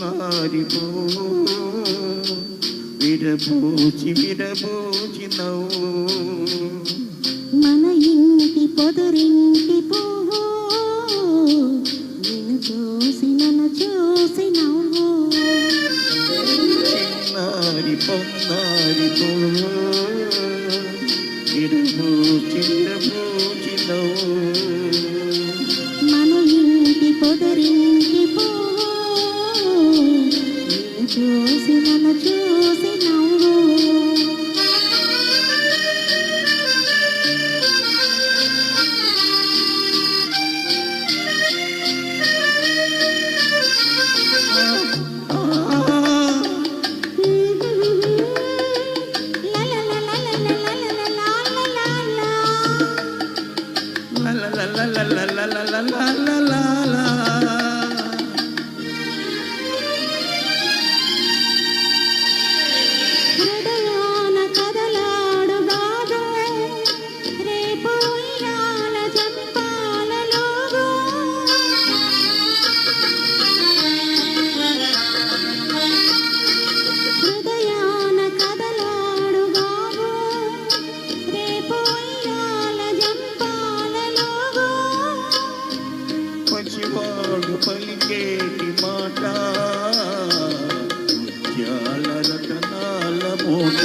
మారిపో విరబోచి విరబోచినవు మన ఇంటి పొదరింటి పువ్వు నిన్ను చూసి నన్ను చూసి నవ్వు చిన్నారి పొన్నారి పువ్వు కదలాడు బాబు రేపు ఇయాల జమ్మ పలికేటి మాట? ముత్యాల రతనాల మూట.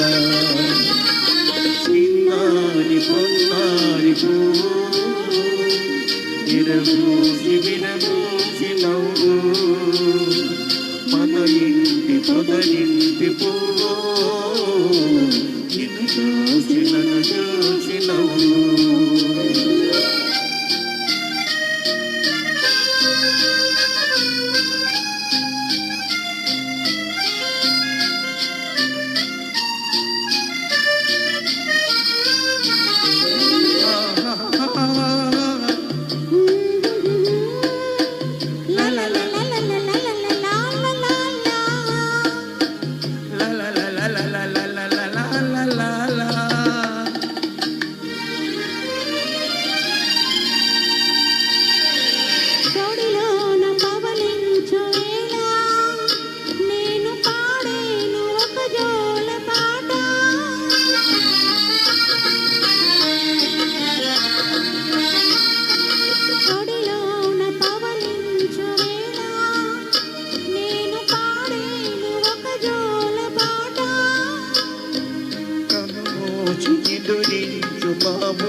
ఎదురించు బాబు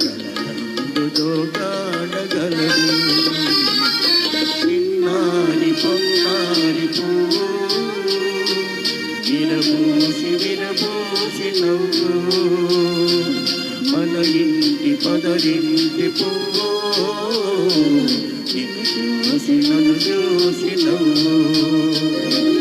కలతో పొన్నారి పువ్వు విరబూసి విరబూసి మన ఇంటి పదరింటి చూసి నన్ను చూసి నవ్వు.